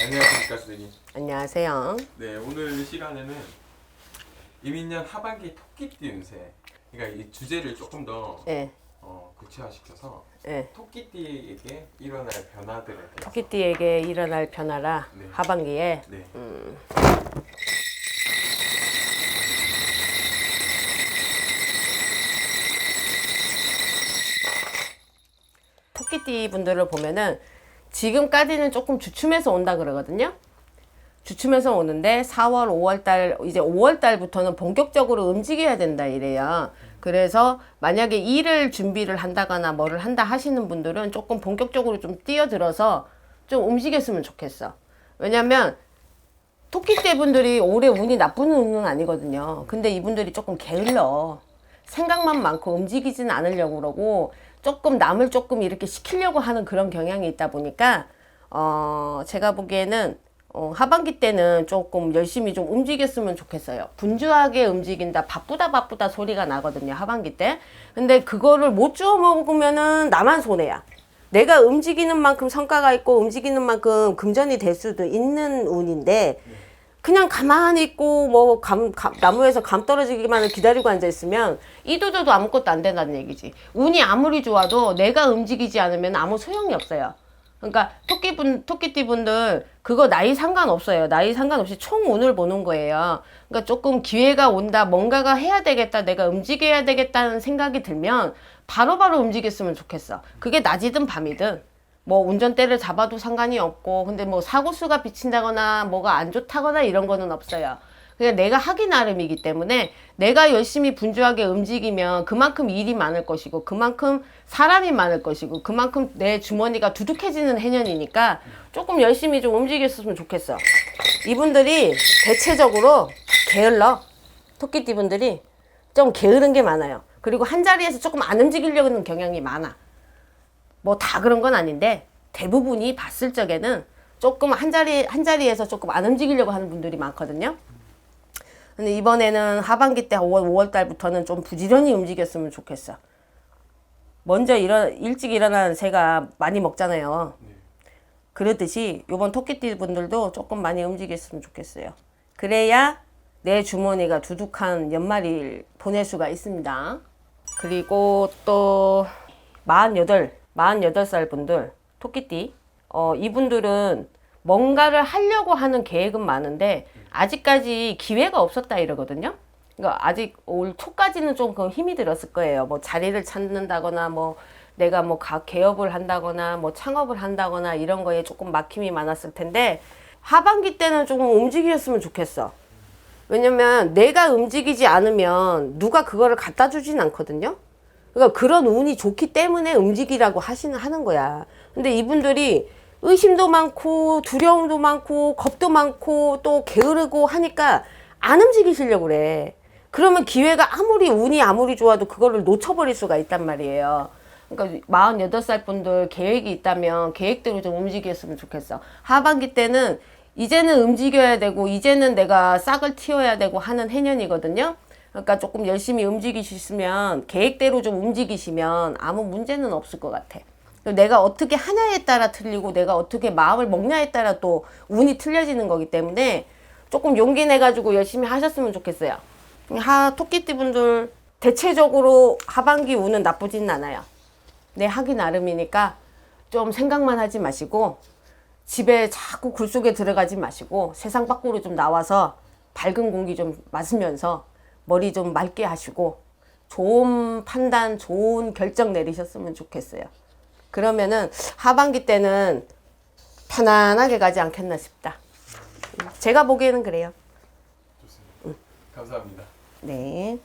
안녕하십니까 선생님. 안녕하세요. 네 오늘 시간에는 이민년 하반기 토끼띠 운세. 그러니까 이 주제를 조금 더 예, 어, 구체화시켜서 예. 토끼띠에게 일어날 변화들에 대해서. 토끼띠에게 일어날 변화라 네. 하반기에 네. 토끼띠 분들을 보면은 지금까지는 조금 주춤해서 온다 그러거든요. 주춤해서 오는데 4월, 5월 달, 이제 5월 달부터는 본격적으로 움직여야 된다 이래요. 그래서 만약에 일을 준비를 한다거나 뭐를 한다 하시는 분들은 조금 본격적으로 좀 뛰어들어서 좀 움직였으면 좋겠어. 왜냐면 토끼띠 분들이 올해 운이 나쁜 운은 아니거든요. 근데 이분들이 조금 게을러. 생각만 많고 움직이지는 않으려고 그러고 조금 남을 조금 이렇게 시키려고 하는 그런 경향이 있다 보니까 어 제가 보기에는 어, 하반기 때는 조금 열심히 좀 움직였으면 좋겠어요. 분주하게 움직인다, 바쁘다 바쁘다 소리가 나거든요. 하반기 때. 근데 그거를 못 주워 먹으면은 나만 손해야. 내가 움직이는 만큼 성과가 있고 움직이는 만큼 금전이 될 수도 있는 운인데 그냥 가만히 있고 뭐 감, 감- 나무에서 감 떨어지기만을 기다리고 앉아 있으면 이도저도 아무것도 안 된다는 얘기지. 운이 아무리 좋아도 내가 움직이지 않으면 아무 소용이 없어요. 그러니까 토끼분 토끼띠 분들 그거 나이 상관없어요. 나이 상관없이 총 운을 보는 거예요. 그러니까 조금 기회가 온다, 뭔가가 해야 되겠다, 내가 움직여야 되겠다는 생각이 들면 바로바로 움직였으면 좋겠어. 그게 낮이든 밤이든. 뭐 운전대를 잡아도 상관이 없고 근데 뭐 사고 수가 비친다거나 뭐가 안 좋다거나 이런 거는 없어요. 그냥 내가 하기 나름이기 때문에 내가 열심히 분주하게 움직이면 그만큼 일이 많을 것이고 그만큼 사람이 많을 것이고 그만큼 내 주머니가 두둑해지는 해년이니까 조금 열심히 좀 움직였으면 좋겠어. 이분들이 대체적으로 게을러. 토끼띠 분들이 좀 게으른 게 많아요. 그리고 한 자리에서 조금 안 움직이려고 하는 경향이 많아. 뭐 다 그런 건 아닌데 대부분이 봤을 적에는 조금 한 자리 한 자리에서 조금 안 움직이려고 하는 분들이 많거든요. 근데 이번에는 하반기 때 5월 5월 달부터는 좀 부지런히 움직였으면 좋겠어. 먼저 일어 일찍 일어나는 새가 많이 먹잖아요. 그러듯이 요번 토끼띠 분들도 조금 많이 움직였으면 좋겠어요. 그래야 내 주머니가 두둑한 연말을 보낼 수가 있습니다. 그리고 또 48, 48살 분들, 토끼띠. 어, 이분들은 뭔가를 하려고 하는 계획은 많은데, 아직까지 기회가 없었다 이러거든요. 그러니까 아직 올 초까지는 조금 힘이 들었을 거예요. 뭐 자리를 찾는다거나, 뭐 내가 뭐 가- 개업을 한다거나, 뭐 창업을 한다거나 이런 거에 조금 막힘이 많았을 텐데, 하반기 때는 조금 움직였으면 좋겠어. 왜냐면 내가 움직이지 않으면 누가 그거를 갖다 주진 않거든요. 그러니까 그런 운이 좋기 때문에 움직이라고 하시는 하는 거야. 근데 이분들이 의심도 많고 두려움도 많고 겁도 많고 또 게으르고 하니까 안 움직이시려고 그래. 그러면 기회가 아무리 운이 아무리 좋아도 그거를 놓쳐버릴 수가 있단 말이에요. 그러니까 48살 분들 계획이 있다면 계획대로 좀 움직였으면 좋겠어. 하반기 때는 이제는 움직여야 되고 이제는 내가 싹을 틔워야 되고 하는 해년이거든요. 그러니까 조금 열심히 움직이시면 계획대로 좀 움직이시면 아무 문제는 없을 것 같아. 내가 어떻게 하냐에 따라 틀리고 내가 어떻게 마음을 먹냐에 따라 또 운이 틀려지는 거기 때문에 조금 용기 내 가지고 열심히 하셨으면 좋겠어요. 하 토끼띠 분들 대체적으로 하반기 운은 나쁘지는 않아요. 내 하기 나름이니까 좀 생각만 하지 마시고 집에 자꾸 굴 속에 들어가지 마시고 세상 밖으로 좀 나와서 밝은 공기 좀 마시면서 머리 좀 맑게 하시고 좋은 판단, 좋은 결정 내리셨으면 좋겠어요. 그러면은 하반기 때는 편안하게 가지 않겠나 싶다. 제가 보기에는 그래요. 좋습니다. 감사합니다. 네.